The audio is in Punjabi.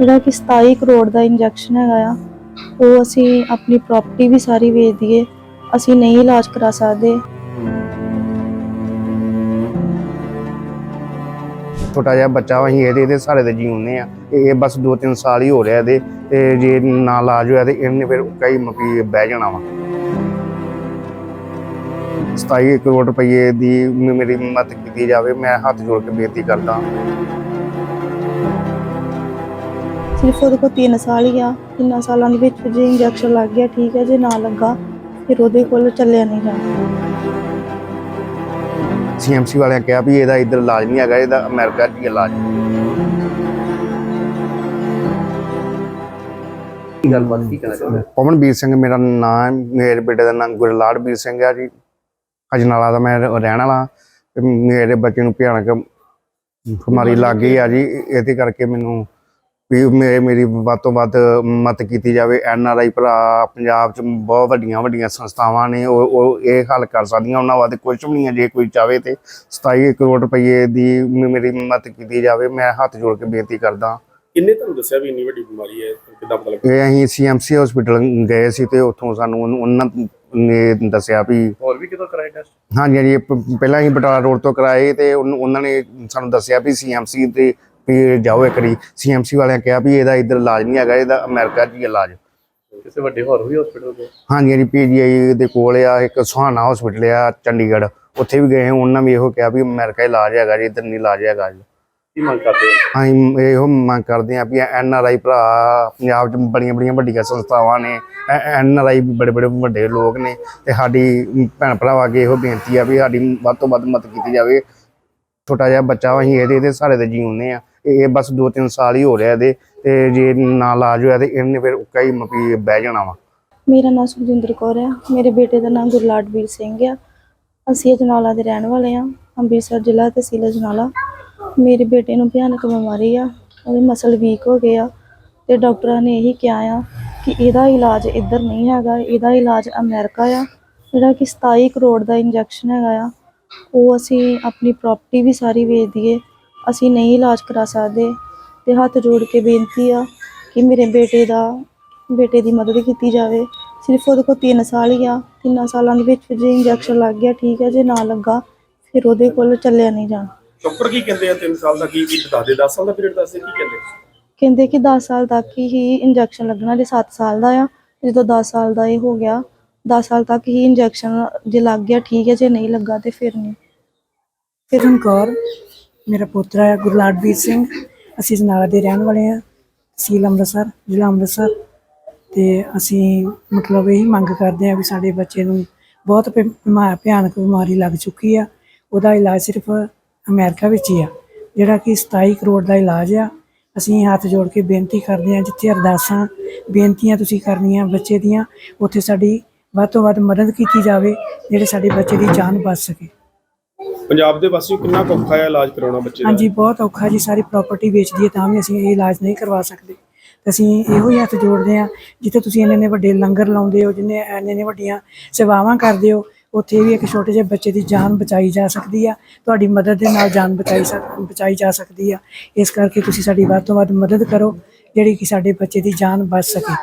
ਜਿਹੜਾ ਕਿ 27 ਕਰੋੜ ਦਾ ਇੰਜੈਕਸ਼ਨ ਹੈਗਾ ਆ, ਉਹ ਅਸੀਂ ਆਪਣੀ ਪ੍ਰਾਪਰਟੀ ਵੀ ਸਾਰੀ ਵੇਚ ਦਈਏ, ਅਸੀਂ ਨਹੀਂ ਇਲਾਜ ਕਰਾ ਸਕਦੇ। ਛੋਟਾ ਜਿਹਾ ਬੱਚਾ ਵਾ, ਅਸੀਂ ਇਹਦੇ ਇਹਦੇ ਸਾਰੇ ਦੇ ਜੀਉਂਦੇ ਆ। ਇਹ ਬਸ 2-3 ਸਾਲ ਹੀ ਹੋ ਰਿਹਾ ਇਹਦੇ, ਤੇ ਜੇ ਨਾ ਇਲਾਜ ਹੋਇਆ ਤੇ ਇਹਨੇ ਫਿਰ ਕਈ ਮਪੀ ਬਹਿ ਜਾਣਾ ਵਾ। 27 ਕਰੋੜ ਰੁਪਏ ਦੀ ਮੇਰੀ ਮਦਦ ਕੀਤੀ ਜਾਵੇ, ਮੈਂ ਹੱਥ ਜੋੜ ਕੇ ਬੇਨਤੀ ਕਰਦਾ। ਸਿਰਫ ਉਹਦੇ ਕੋਲ 3 ਸਾਲ ਹੀ ਆ। ਤਿੰਨਾਂ ਸਾਲਾਂ ਦੇ ਵਿੱਚ ਜੇ ਇੰਜੈਕਸ਼ਨ ਲੱਗ ਗਿਆ ਠੀਕ ਹੈ ਜੇ ਨਾ ਲੱਗਾ ਫਿਰ ਉਹਦੇ ਕੋਲ ਚੱਲਿਆ ਨਹੀਂ ਜਾਣਾ ਸੀਐਮਸੀ ਵਾਲਿਆਂ ਕਿਹਾ ਵੀ ਇਹਦਾ ਇੱਧਰ ਇਲਾਜ ਨਹੀਂ ਹੈਗਾ ਇਹਦਾ ਅਮਰੀਕਾ 'ਚ ਹੀ ਇਲਾਜ। ਕੀ ਗੱਲਬਾਤ ਕੀ ਕਹਿਣਾ ਚਾਹੁੰਦੇ ਪਵਨਬੀਰ ਸਿੰਘ ਮੇਰਾ ਨਾਮ ਮੇਰੇ ਬੇਟੇ ਦਾ ਨਾਮ ਗੁਰਲਾੜਬੀਰ ਸਿੰਘ ਹੈ ਜੀ। ਅਜਨਾਲਾ ਦਾ ਮੈਂ ਰਹਿਣ ਵਾਲਾ। ਤੇ ਮੇਰੇ ਬੱਚੇ ਨੂੰ ਭਿਆਨਕ ਬਿਮਾਰੀ ਲੱਗ ਗਈ ਆ ਜੀ। ਇਹਦੇ ਕਰਕੇ ਮੈਨੂੰ ਵੀ ਮੇਰੇ ਮੇਰੀ ਵੱਧ ਤੋਂ ਵੱਧ ਮਦਦ ਕੀਤੀ ਜਾਵੇ। ਐਨ ਆਰ ਆਈ ਭਰਾ ਪੰਜਾਬ ਚ ਬਹੁਤ ਵੱਡੀਆਂ ਵੱਡੀਆਂ ਸੰਸਥਾਵਾਂ ਨੇ। ਉਹ ਉਹ ਇਹ ਹੱਲ ਕਰ ਸਕਦੀਆਂ। ਉਹਨਾਂ ਵਾਸਤੇ ਕੁਝ ਵੀ ਨਹੀਂ ਹੈ। ਜੇ ਕੋਈ ਚਾਵੇ ਤੇ 27 ਕਰੋੜ ਰੁਪਏ ਦੀ ਮੇਰੀ ਮਦਦ ਕੀਤੀ ਜਾਵੇ। ਮੈਂ ਹੱਥ ਜੋੜ ਕੇ ਬੇਨਤੀ ਕਰਦਾ। ਕਿੰਨੇ ਤੁਹਾਨੂੰ ਦੱਸਿਆ ਵੀ ਇੰਨੀ ਵੱਡੀ ਬਿਮਾਰੀ ਹੈ? ਕਿੱਦਾਂ ਪਤਾ ਲੱਗਾ? ਇਹ ਅਸੀਂ ਸੀਐਮਸੀ ਹਸਪੀਟਲ ਗਏ ਸੀ ਤੇ ਉੱਥੋਂ ਸਾਨੂੰ ਉਹਨੂੰ- ਨੇ ਦੱਸਿਆ ਵੀ ਹੋਰ ਵੀ ਕਿਦੋਂ ਕਰਾਇਆ ਟੈਸਟ? ਹਾਂਜੀ ਹਾਂਜੀ। ਪਹਿਲਾਂ ਅਸੀਂ ਬਟਾਲਾ ਰੋਡ ਤੋਂ ਕਰਾਏ ਤੇ ਉਹਨੂੰ- ਉਹਨਾਂ ਨੇ ਸਾਨੂੰ ਦੱਸਿਆ ਵੀ ਸੀਐਮਸੀ ਤੇ ਵੀ ਜਾਓ ਇੱਕ ਵਾਰੀ। ਸੀਐਮਸੀ ਵਾਲਿਆਂ ਕਿਹਾ ਵੀ ਇਹਦਾ ਇੱਧਰ ਇਲਾਜ ਨਹੀਂ ਹੈਗਾ ਇਹਦਾ ਅਮਰੀਕਾ 'ਚ ਹੀ ਇਲਾਜ। ਕਿਸੇ ਵੱਡੇ ਹੋਰ ਵੀ ਹਸਪੀਟਲ ਤੋਂ ਹਾਂਜੀ ਹਾਂਜੀ ਪੀਜੀਆਈ ਦੇ ਕੋਲ ਆ ਇੱਕ ਸੁਹਾਣਾ ਹਸਪੀਟਲ ਆ ਚੰਡੀਗੜ੍ਹ। ਉੱਥੇ ਵੀ ਗਏ ਉਹਨਾਂ ਵੀ ਇਹੋ ਕਿਹਾ ਵੀ ਅਮਰੀਕਾ ਇਲਾਜ ਹੈਗਾ ਜੀ ਇੱਧਰ ਨਹੀਂ ਇਲਾਜ ਹੈਗਾ ਜੀ। ਕੀ ਮੰਗ ਕਰਦੇ ਹੋ? ਅਸੀਂ ਇਹੋ ਮੰਗ ਕਰਦੇ ਹਾਂ ਵੀ ਐਨ ਆਰ ਆਈ ਭਰਾ ਪੰਜਾਬ 'ਚ ਬੜੀਆਂ ਬੜੀਆਂ ਵੱਡੀਆਂ ਸੰਸਥਾਵਾਂ ਨੇ। ਐਨ ਆਰ ਆਈ ਬੜੇ ਬੜੇ ਵੱਡੇ ਲੋਕ ਨੇ ਤੇ ਸਾਡੀ ਭੈਣ ਭਰਾਵਾਂ ਅੱਗੇ ਇਹੋ ਬੇਨਤੀ ਆ ਵੀ ਸਾਡੀ ਵੱਧ ਤੋਂ ਵੱਧ ਮਦਦ ਕੀਤੀ ਜਾਵੇ। ਛੋਟਾ ਜਿਹਾ ਬੱਚਾ ਅਸੀਂ ਇਹਦੇ ਇਹਦੇ ਸਾਰੇ ਦੇ ਜੀਉਂਦੇ ਆ। ਇਹ ਬਸ 2-3 ਸਾਲ ਹੀ ਹੋ ਰਿਹਾ ਇਹਦੇ, ਤੇ ਜੇ ਨਾ ਇਲਾਜ ਹੋਇਆ ਤੇ ਇਹਨੇ ਫਿਰ ਕਈ ਮਪੀ ਬਹਿ ਜਾਣਾ ਵਾ। ਮੇਰਾ ਨਾਮ ਸੁਖਜਿੰਦਰ ਕੌਰ ਆ। ਮੇਰੇ ਬੇਟੇ ਦਾ ਨਾਮ ਗੁਰਲਾਟਵੀਰ ਸਿੰਘ ਆ। ਅਸੀਂ ਅਜਨਾਲਾ ਦੇ ਰਹਿਣ ਵਾਲੇ ਆ, ਅੰਮ੍ਰਿਤਸਰ ਜ਼ਿਲ੍ਹਾ ਤਹਿਸੀਲ ਅਜਨਾਲਾ। ਮੇਰੇ ਬੇਟੇ ਨੂੰ ਭਿਆਨਕ ਬਿਮਾਰੀ ਆ, ਉਹਦੇ ਮਸਲ ਵੀਕ ਹੋ ਗਏ ਆ, ਤੇ ਡਾਕਟਰਾਂ ਨੇ ਇਹੀ ਕਿਹਾ ਆ ਕਿ ਇਹਦਾ ਇਲਾਜ ਇੱਧਰ ਨਹੀਂ ਹੈਗਾ, ਇਹਦਾ ਇਲਾਜ ਅਮਰੀਕਾ ਆ, ਜਿਹੜਾ ਕਿ 27 ਕਰੋੜ ਦਾ ਇੰਜੈਕਸ਼ਨ ਹੈਗਾ ਆ। ਉਹ ਅਸੀਂ ਆਪਣੀ ਪ੍ਰਾਪਰਟੀ ਵੀ ਸਾਰੀ ਵੇਚ ਦਈਏ ਅਸੀਂ ਨਹੀਂ ਇਲਾਜ ਕਰਾ ਸਕਦੇ ਤੇ ਹੱਥ ਜੋੜ ਕੇ ਬੇਨਤੀ ਆ ਕਿ ਮੇਰੇ ਬੇਟੇ ਦਾ ਬੇਟੇ ਦੀ ਮਦਦ ਕੀਤੀ ਜਾਵੇ। ਸਿਰਫ ਉਹਦੇ ਕੋਲ 3 ਸਾਲ ਹੀ ਆ ਤਿੰਨਾਂ ਸਾਲਾਂ ਦੇ ਵਿੱਚ ਜੇ ਇੰਜੈਕਸ਼ਨ ਲੱਗ ਗਿਆ ਠੀਕ ਹੈ ਜੇ ਨਾ ਲੱਗਾ ਫਿਰ ਉਹਦੇ ਕੋਲ ਚੱਲਿਆ ਨਹੀਂ ਜਾਣਾ। ਡਾਕਟਰ ਕੀ ਕਹਿੰਦੇ ਆ 3 ਸਾਲ ਦਾ ਕੀ ਕੀ ਦੱਸਦੇ 10 ਸਾਲ ਦਾ ਪੀਰੀਅਡ ਦੱਸਦੇ ਕੀ ਕਹਿੰਦੇ? ਕਹਿੰਦੇ ਕਿ 10 ਸਾਲ ਤੱਕ ਹੀ ਇੰਜੈਕਸ਼ਨ ਲੱਗਣਾ ਜੇ 7 ਸਾਲ ਦਾ ਆ ਜਦੋਂ 10 ਸਾਲ ਦਾ ਇਹ ਹੋ ਗਿਆ 10 ਸਾਲ ਤੱਕ ਹੀ ਇੰਜੈਕਸ਼ਨ ਜੇ ਲੱਗ ਗਿਆ ਠੀਕ ਹੈ ਜੇ ਨਹੀਂ ਲੱਗਾ ਤੇ ਫਿਰ ਨਹੀਂ। ਕਿਰਨ ਕੌਰ ਮੇਰਾ ਪੁੱਤਰ ਹੈ ਗੁਰਲਾਟਵੀਰ ਸਿੰਘ। ਅਸੀਂ ਜਨਾਲਾ ਦੇ ਰਹਿਣ ਵਾਲੇ ਹਾਂ, ਤਹਿਸੀਲ ਅੰਮ੍ਰਿਤਸਰ, ਜ਼ਿਲ੍ਹਾ ਅੰਮ੍ਰਿਤਸਰ। ਤੇ ਅਸੀਂ ਮਤਲਬ ਇਹੀ ਮੰਗ ਕਰਦੇ ਹਾਂ ਵੀ ਸਾਡੇ ਬੱਚੇ ਨੂੰ ਬਹੁਤ ਭਿ- ਬਿਮਾ- ਭਿਆਨਕ ਬਿਮਾਰੀ ਲੱਗ ਚੁੱਕੀ ਆ। ਉਹਦਾ ਇਲਾਜ ਸਿਰਫ ਅਮਰੀਕਾ ਵਿੱਚ ਹੀ ਆ, ਜਿਹੜਾ ਕਿ 27 ਕਰੋੜ ਦਾ ਇਲਾਜ ਆ। ਅਸੀਂ ਹੱਥ ਜੋੜ ਕੇ ਬੇਨਤੀ ਕਰਦੇ ਹਾਂ, ਜਿੱਥੇ ਅਰਦਾਸਾਂ, ਬੇਨਤੀਆਂ ਤੁਸੀਂ ਕਰਨੀਆਂ ਬੱਚੇ ਦੀਆਂ, ਉੱਥੇ ਸਾਡੀ ਵੱਧ ਤੋਂ ਵੱਧ ਮਦਦ ਕੀਤੀ ਜਾਵੇ, ਜਿਹੜੇ ਸਾਡੇ ਬੱਚੇ ਦੀ ਜਾਨ ਬਚ ਸਕੇ। ਪੰਜਾਬ ਦੇ ਵਾਸੀਓ, ਕਿੰਨਾ ਕੁ ਔਖਾ ਹੈ ਇਲਾਜ ਕਰਾਉਣਾ ਬੱਚੇ ਦਾ? ਹਾਂਜੀ, ਬਹੁਤ ਔਖਾ ਜੀ, ਸਾਰੀ ਪ੍ਰਾਪਰਟੀ ਵੇਚਦੀ ਹੈ ਤਾਂ ਵੀ ਅਸੀਂ ਇਹ ਇਲਾਜ ਨਹੀਂ ਕਰਵਾ ਸਕਦੇ। ਤੇ ਅਸੀਂ ਇਹੋ ਹੀ ਹੱਥ ਜੋੜਦੇ ਹਾਂ, ਜਿੱਥੇ ਤੁਸੀਂ ਇੰਨੇ ਨੇ ਵੱਡੇ ਲੰਗਰ ਲਾਉਂਦੇ ਹੋ, ਜਿੰਨੇ ਇੰਨੇ ਨੇ ਵੱਡੀਆਂ ਸੇਵਾਵਾਂ ਕਰਦੇ ਹੋ, ਉੱਥੇ ਵੀ ਇੱਕ ਛੋਟੇ ਜਿਹੇ ਬੱਚੇ ਦੀ ਜਾਨ ਬਚਾਈ ਜਾ ਸਕਦੀ ਆ, ਤੁਹਾਡੀ ਮਦਦ ਦੇ ਨਾਲ ਜਾਨ ਬਚਾਈ ਸਕ, ਬਚਾਈ ਜਾ ਸਕਦੀ ਆ। ਇਸ ਕਰਕੇ ਤੁਸੀਂ ਸਾਡੀ ਵੱਧ ਤੋਂ ਵੱਧ ਮਦਦ ਕਰੋ, ਜਿਹੜੀ ਕਿ ਸਾਡੇ ਬੱਚੇ ਦੀ ਜਾਨ ਬਚ ਸਕੇ।